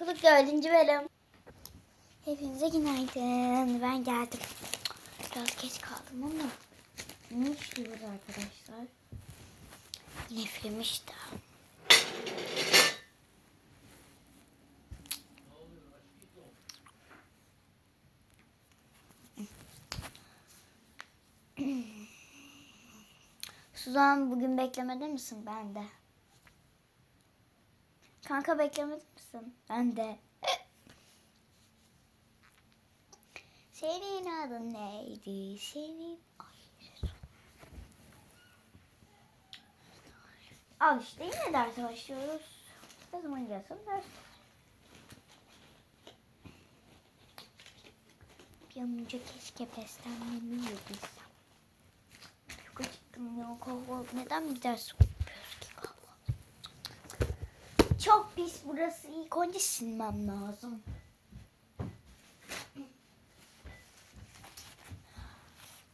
Okulu dördüncü bölüm. Hepinize günaydın. Ben geldim. Biraz geç kaldım ama. Ne işliyoruz arkadaşlar? Yine film işte. Suzan bugün beklemede misin? Ben de. Kanka beklemedi misin? Ben de. Senin adın neydi? Senin... Al işte yine derse başlıyoruz. Ne zaman gelsin ders. Önce keşke beslenmemi yiyebilsem. Çok acıktım ya. Neden bir ders? Çok pis burası. İlk önce silmem lazım.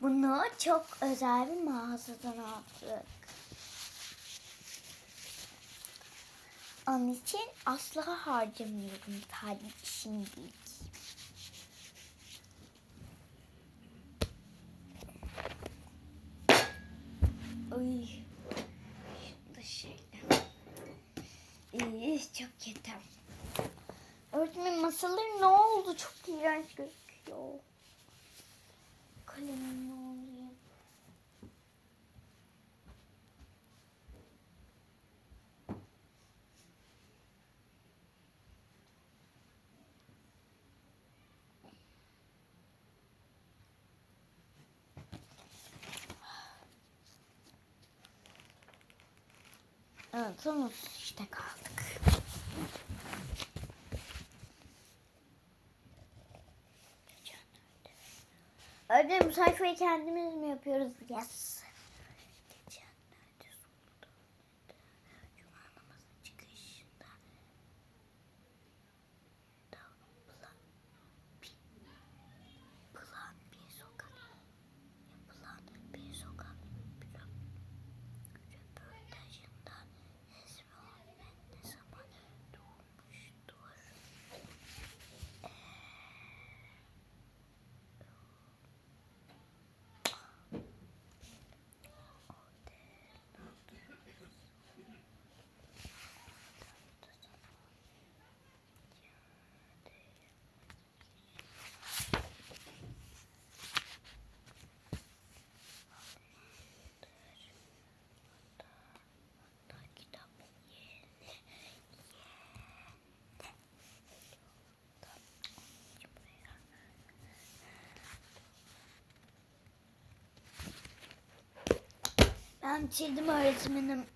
Bunu çok özel bir mağazadan aldık. Onun için asla harcamıyorum sadece şimdilik. Ay. Şunu da şöyle. İyi, çok kötü. Öğretmenin masaları ne oldu? Çok iğrenç gözüküyor. Kalemim ne oluyor? Evet, sonuç işte kaldık. Öyle bu sayfayı kendimiz mi yapıyoruz? Yes. Ben bitirdim öğretmenim.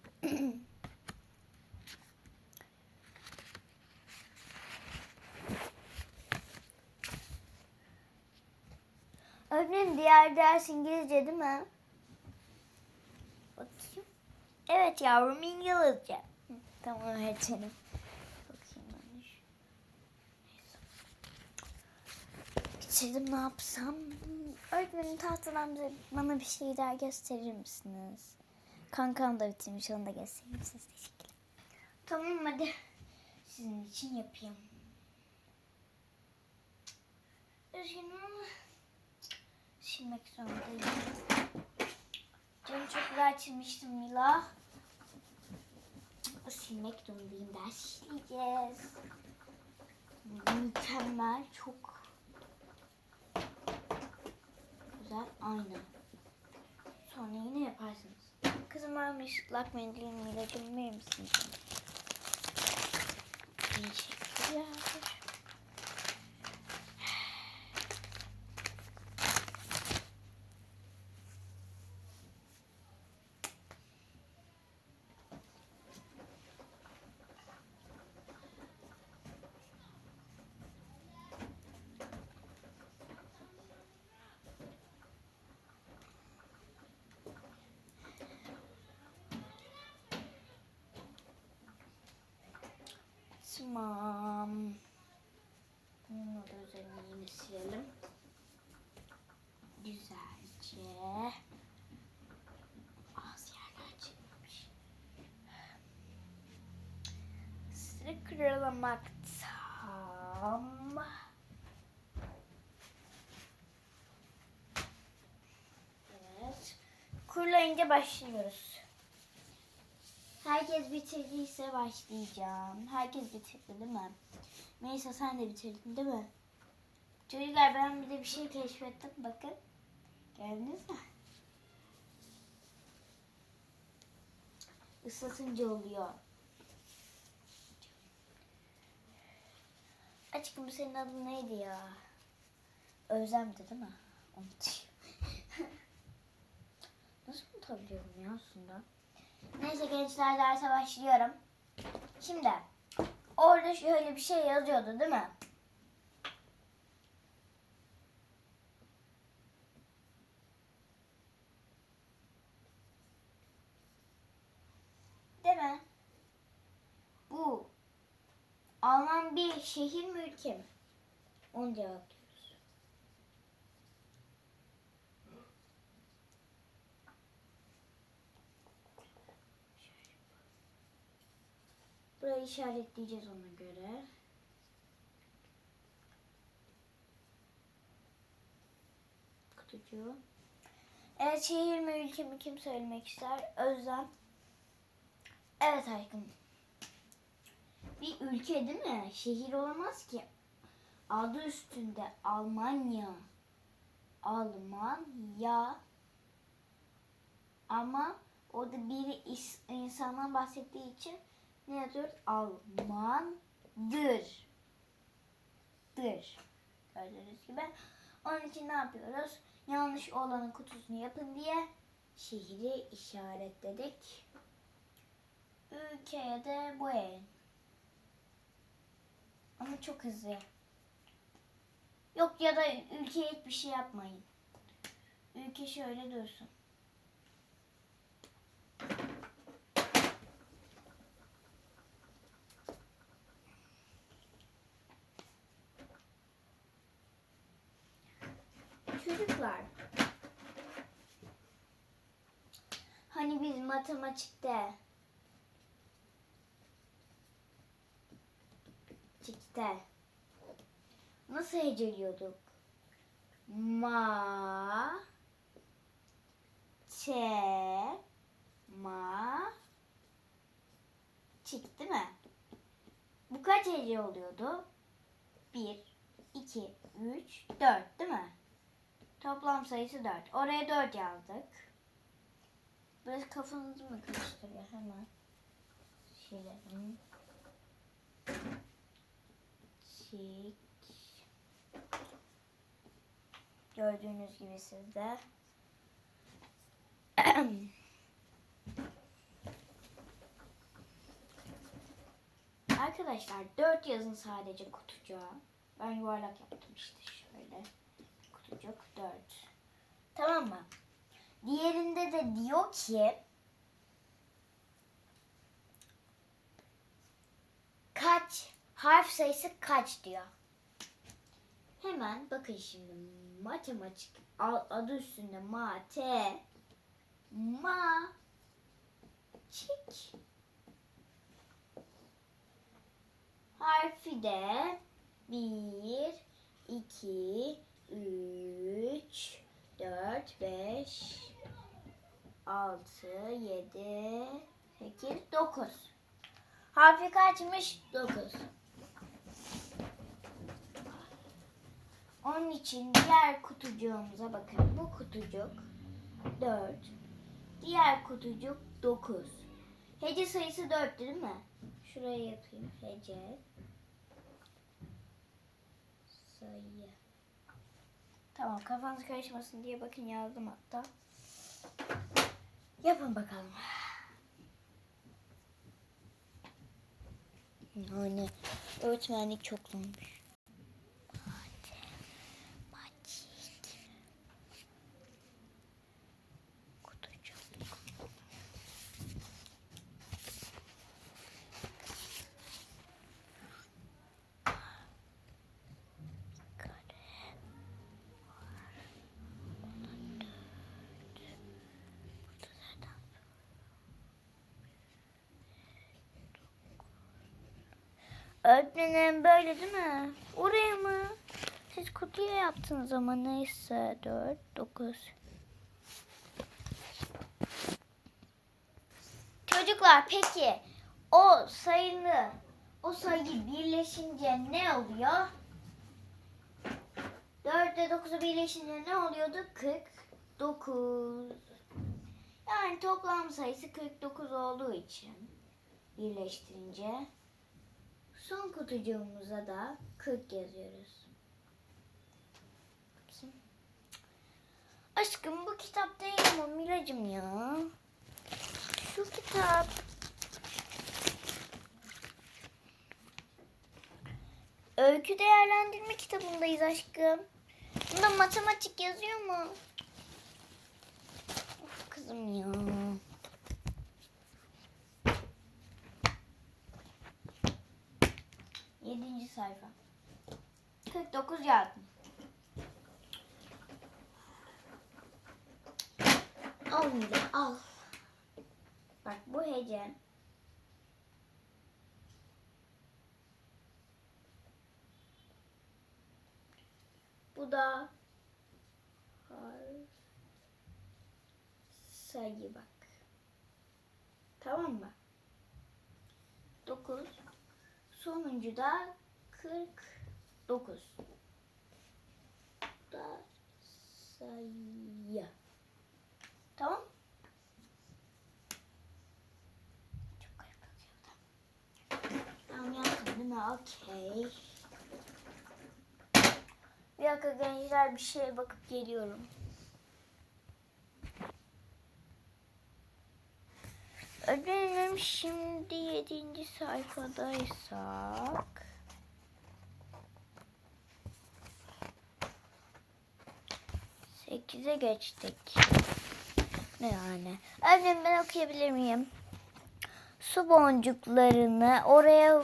Öğretmenim diğer ders İngilizce değil mi? Bakayım. Evet yavrum İngilizce. Tamam öğretmenim. Bakayım ben ne yapsam? Öğretmenim tahtadan bana bir şeyler gösterir misiniz? Kankam da bitirmiş onu da göstereyim size teşekkürler. Tamam hadi. Sizin için yapayım. Üzgünüm ama silmek zorundayım. Canım çok güzel çizmiştim Mila. Silmek zorundayım. Ders sileceğiz. Mükemmel. Çok güzel. Aynen. Sonra yine yaparsınız. Kızım varmış. Islak mendilim ilacımı verir misin? Teşekkürler. Tamam. Bunu da üzerine yine silelim. Güzelce. Az yerler çıkmış. Sıra kırılamakta. Tamam. Evet. Kurulayınca başlıyoruz. Herkes bitirdiyse başlayacağım. Herkes bitirdi değil mi? Melisa sen de bitirdin değil mi? Çocuklar ben bir de bir şey keşfettim. Bakın. Gördünüz mü? Islatınca oluyor. Aşkım bu senin adın neydi ya? Özlem'di değil mi? Unutayım. Nasıl unutabiliyorum ya aslında? Neyse gençler derse başlıyorum. Şimdi orada şöyle bir şey yazıyordu değil mi? Değil mi? Bu Alman bir şehir mi ülke mi? Onu cevaplıyoruz. Burayı işaretleyeceğiz ona göre. Kutucuğu. Evet şehir mi ülke mi kim söylemek ister? Özlem. Evet aşkım. Bir ülke değil mi? Şehir olamaz ki. Adı üstünde Almanya. Almanya. Ama orada biri is- insandan bahsettiği için ne yazıyoruz? Almandır. Dır. Gördüğünüz gibi. Onun için ne yapıyoruz? Yanlış olanın kutusunu yapın diye şehri işaretledik. Ülkeye de bu el. Ama çok hızlı. Yok ya da ülkeye hiçbir şey yapmayın. Ülke şöyle dursun. Çocuklar. Hani biz matematikte Çıktı. Nasıl heceliyorduk? Ma Çe Ma Çık değil mi? Bu kaç hece oluyordu? 1, 2, 3, 4 değil mi? Toplam sayısı 4. Oraya 4 yazdık. Biraz kafanızı mı karıştırıyor hemen? Silelim. Çik. Gördüğünüz gibi sizde. Arkadaşlar 4 yazın sadece kutucuğa. Ben yuvarlak yaptım işte şöyle. Kutucuk 4. Tamam mı? Diğerinde de diyor ki kaç harf sayısı kaç diyor. Hemen bakın şimdi matematik adı üstünde ma te ma çik harfi de bir iki üç dört beş altı yedi sekiz dokuz harfi kaçmış dokuz Onun için diğer kutucuğumuza bakın. Bu kutucuk 4. Diğer kutucuk 9. Hece sayısı 4 değil mi? Şuraya yapayım. Hece. Sayı. Tamam kafanız karışmasın diye bakın yazdım hatta. Yapın bakalım. Yani öğretmenlik çok zormuş. Öğretmenim böyle değil mi? Oraya mı? Siz kutuya yaptınız ama neyse. 4, 9. Çocuklar peki o sayılı o sayı birleşince ne oluyor? 4 ile 9'u birleşince ne oluyordu? 49. Yani toplam sayısı 49 olduğu için birleştirince son kutucuğumuza da 40 yazıyoruz. Aşkım bu kitap değil ama Miracım ya. Şu kitap. Öykü değerlendirme kitabındayız aşkım. Bunda matematik yazıyor mu? Of kızım ya. Sayfa. 49 yazdım. Al Mila al. Bak bu hece. Bu da sayı bak. Tamam mı? 9 sonuncu da 49. Bu da sayı. Tamam? Çok garip bakıyor. Tamam yaptım? Okey. Bir dakika gençler bir şeye bakıp geliyorum. Öğrenim şimdi yedinci sayfadaysak. Sekize geçtik. Ne yani? Öğrenim ben okuyabilir miyim? Su boncuklarını oraya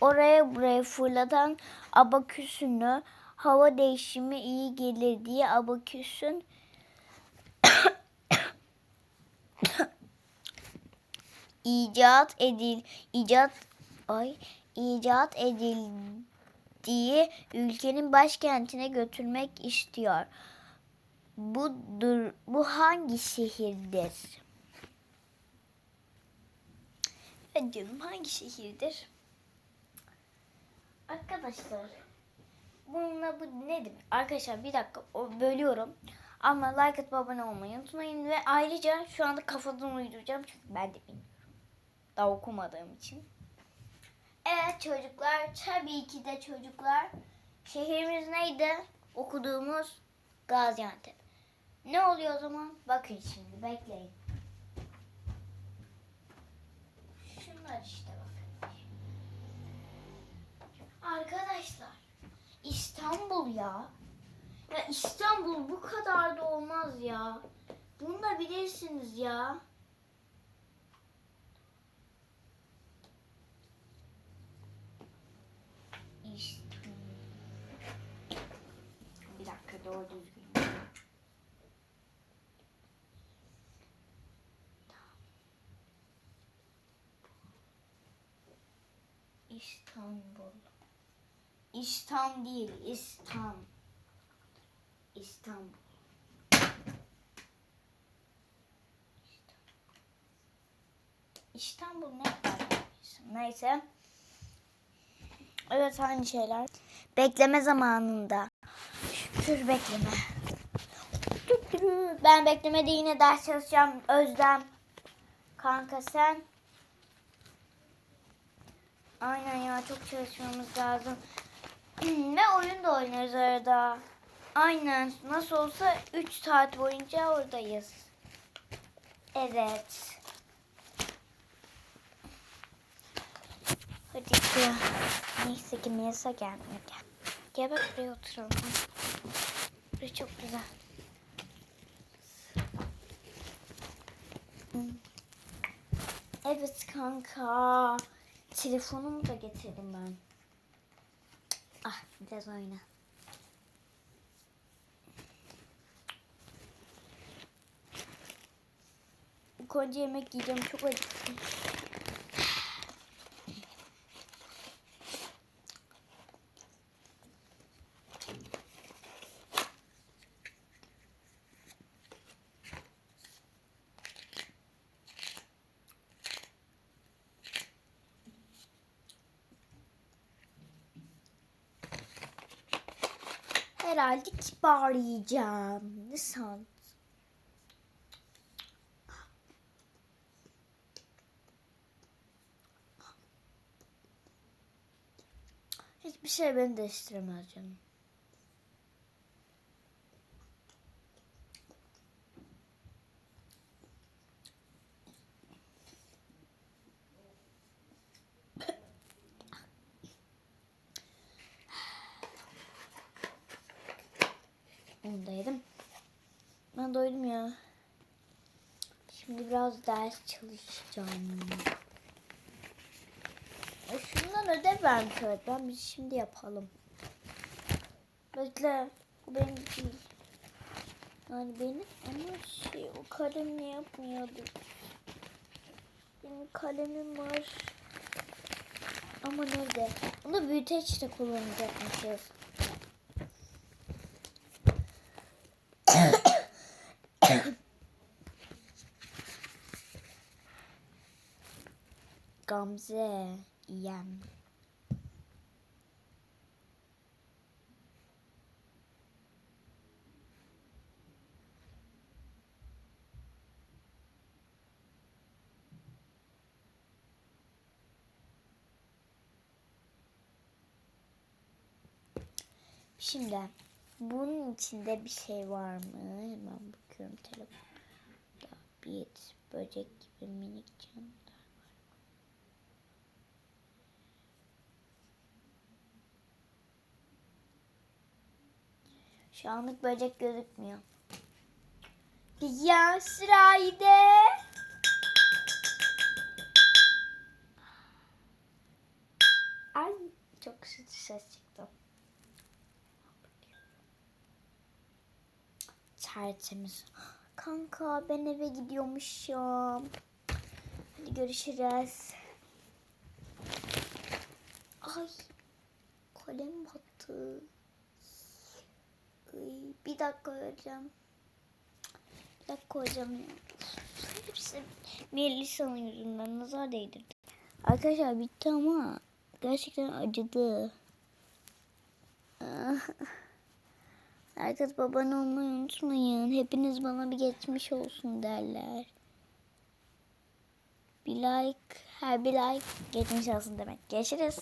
oraya buraya fırlatan abaküsünü hava değişimi iyi gelir diye abaküsün icat edil icat ay icat edildiği ülkenin başkentine götürmek istiyor. Budur bu hangi şehirdir? Evet canım hangi şehirdir? Arkadaşlar bununla bu nedir? Arkadaşlar bir dakika o- bölüyorum. Ama like atıp abone olmayı unutmayın. Ve ayrıca şu anda kafadan uyduracağım. Çünkü ben de bilmiyorum. Daha okumadığım için. Evet çocuklar. Tabii ki de çocuklar. Şehrimiz neydi? Okuduğumuz Gaziantep. Ne oluyor o zaman? Bakın şimdi bekleyin. Şunlar işte bakın. Arkadaşlar İstanbul ya. Ya İstanbul bu kadar da olmaz ya. Bunu da bilirsiniz ya. İstanbul. Bir dakika doğru düzgün. İstanbul. İstam değil, İstam. İstanbul. İstanbul ne Neyse. Evet aynı şeyler. Bekleme zamanında. Şükür bekleme. Ben beklemede yine ders çalışacağım. Özlem. Kanka sen. Aynen ya çok çalışmamız lazım. Ve oyun da oynarız arada. Aynen nasıl olsa 3 saat boyunca oradayız. Evet. Hadi ya. Neyse ki Melisa gelmiyor. Gel. Gel bak buraya oturalım. Burası çok güzel. Evet kanka. Telefonumu da getirdim ben. Ah biraz oyna. Önce yemek yiyeceğim. Çok acıktım. Herhalde kibar yiyeceğim. Ne san? Hiçbir şey beni değiştiremez canım. Onu da yedim. Doydum ya. Şimdi biraz ders çalışacağım. E şundan ödev vermiş öğretmen. Biz şimdi yapalım. Bekle. Bu benim değil. Yani benim ama şey o kalemle yapmıyordu. Benim kalemim var. Ama nerede? Bunu büyüteçte kullanacakmışız. Gamze yem. Şimdi bunun içinde bir şey var mı? Hemen bakıyorum telefonda. Bir böcek gibi minik Şu anlık böcek gözükmüyor. Ya sıraydı. Ay çok kötü ses çıktı. Tertemiz. Kanka ben eve gidiyormuşum. Hadi görüşürüz. Ay kalem battı. Bir dakika hocam. Bir dakika hocam ya. Hepsi Melisa'nın yüzünden nazar değdirdi. Arkadaşlar bitti ama gerçekten acıdı. Ah. Herkes abone olmayı unutmayın. Hepiniz bana bir geçmiş olsun derler. Bir like, her bir like geçmiş olsun demek. Görüşürüz.